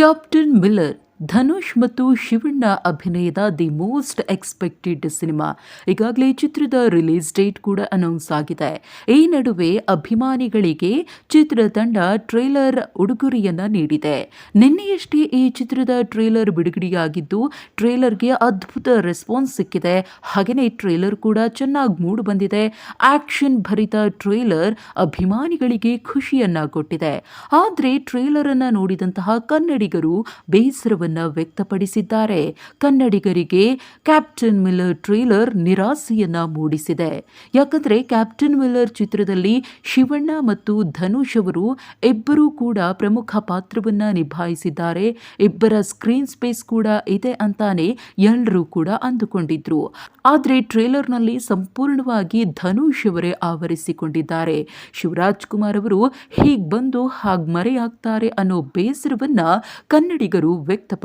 Captain Miller Dhanush ಮತ್ತು ಶಿವಣ್ಣ ಅಭಿನಯದ the most expected cinema. ಈಗಾಗಲೇ ಚಿತ್ರದ ರಿಲೀಸ್ ಡೇಟ್ ಕೂಡ ಅನೌನ್ಸ್ ಆಗಿದೆ. ಈ ನಡುವೆ ಅಭಿಮಾನಿಗಳಿಗೆ ಚಿತ್ರತಂಡ ಟ್ರೇಲರ್ ಉಡುಗೊರೆಯನ್ನ ನೀಡಿದೆ. ನಿನ್ನೆಯಷ್ಟೇ ಈ ಚಿತ್ರದ ಟ್ರೇಲರ್ ಬಿಡುಗಡೆಯಾಗಿದ್ದು, ಟ್ರೇಲರ್ಗೆ ಅದ್ಭುತ ರೆಸ್ಪಾನ್ಸ್ ಸಿಕ್ಕಿದೆ. ಹಾಗೆಯೇ ಟ್ರೇಲರ್ ಕೂಡ ಚೆನ್ನಾಗಿ ಮೂಡು ಬಂದಿದೆ ಆಕ್ಷನ್ ಭರಿತ ಟ್ರೇಲರ್ ಅಭಿಮಾನಿಗಳಿಗೆ ಖುಷಿಯನ್ನ ಕೊಟ್ಟಿದೆ. ಆದರೆ ಟ್ರೇಲರ್ ಅನ್ನು ನೋಡಿದಂತಹ ಕನ್ನಡಿಗರು ಬೇಸರವನ್ನ ವ್ಯಕ್ತಪಡಿಸಿದ್ದಾರೆ. ಕನ್ನಡಿಗರಿಗೆ ಕ್ಯಾಪ್ಟನ್ ಮಿಲ್ಲರ್ ಟ್ರೇಲರ್ ನಿರಾಸೆಯನ್ನ ಮೂಡಿಸಿದೆ. ಯಾಕಂದ್ರೆ ಕ್ಯಾಪ್ಟನ್ ಮಿಲ್ಲರ್ ಚಿತ್ರದಲ್ಲಿ ಶಿವಣ್ಣ ಮತ್ತು ಧನುಷ್ ಅವರು ಇಬ್ಬರೂ ಕೂಡ ಪ್ರಮುಖ ಪಾತ್ರವನ್ನ ನಿಭಾಯಿಸಿದ್ದಾರೆ. ಇಬ್ಬರ ಸ್ಕ್ರೀನ್ ಸ್ಪೇಸ್ ಕೂಡ ಇದೆ ಅಂತಾನೆ ಎಲ್ಲರೂ ಕೂಡ ಅಂದುಕೊಂಡಿದ್ರು. ಆದ್ರೆ ಟ್ರೇಲರ್ನಲ್ಲಿ ಸಂಪೂರ್ಣವಾಗಿ ಧನುಷ್ ಅವರೇ ಆವರಿಸಿಕೊಂಡಿದ್ದಾರೆ. ಶಿವರಾಜ್ ಕುಮಾರ್ ಅವರು ಹೀಗೆ ಬಂದು ಹಾಗೆ ಮರೆಯಾಗ್ತಾರೆ ಅನ್ನೋ ಬೇಸರವನ್ನ ಕನ್ನಡಿಗರು ವ್ಯಕ್ತಪಡಿಸಿದ್ದಾರೆ.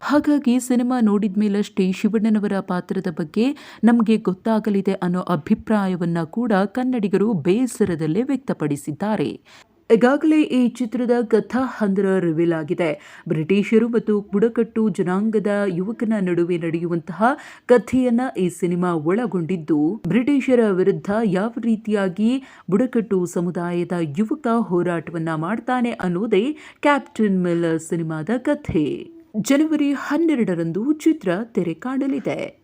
ಹಾಗಾಗಿ ಸಿನಿಮಾ ನೋಡಿದ ಮೇಲಷ್ಟೇ ಶಿವಣ್ಣನವರ ಪಾತ್ರದ ಬಗ್ಗೆ ನಮಗೆ ಗೊತ್ತಾಗಲಿದೆ ಅನ್ನೋ ಅಭಿಪ್ರಾಯವನ್ನ ಕೂಡ ಕನ್ನಡಿಗರು ಬೇಸರದಲ್ಲೇ ವ್ಯಕ್ತಪಡಿಸಿದ್ದಾರೆ. ಈಗಾಗಲೇ ಈ ಚಿತ್ರದ ಕಥಾ ಹಂದರ ರಿವೀಲ್ ಆಗಿದೆ. ಬ್ರಿಟಿಷರು ಮತ್ತು ಬುಡಕಟ್ಟು ಜನಾಂಗದ ಯುವಕನ ನಡುವೆ ನಡೆಯುವಂತಹ ಕಥೆಯನ್ನ ಈ ಸಿನಿಮಾ ಒಳಗೊಂಡಿದ್ದು, ಬ್ರಿಟಿಷರ ವಿರುದ್ಧ ಯಾವ ರೀತಿಯಾಗಿ ಬುಡಕಟ್ಟು ಸಮುದಾಯದ ಯುವಕ ಹೋರಾಟವನ್ನ ಮಾಡ್ತಾನೆ ಅನ್ನೋದೇ ಕ್ಯಾಪ್ಟನ್ ಮಿಲ್ಲರ್ ಸಿನಿಮಾದ ಕಥೆ. ಜನವರಿ ಹನ್ನೆರಡರಂದು ಚಿತ್ರ ತೆರೆ ಕಾಣಲಿದೆ.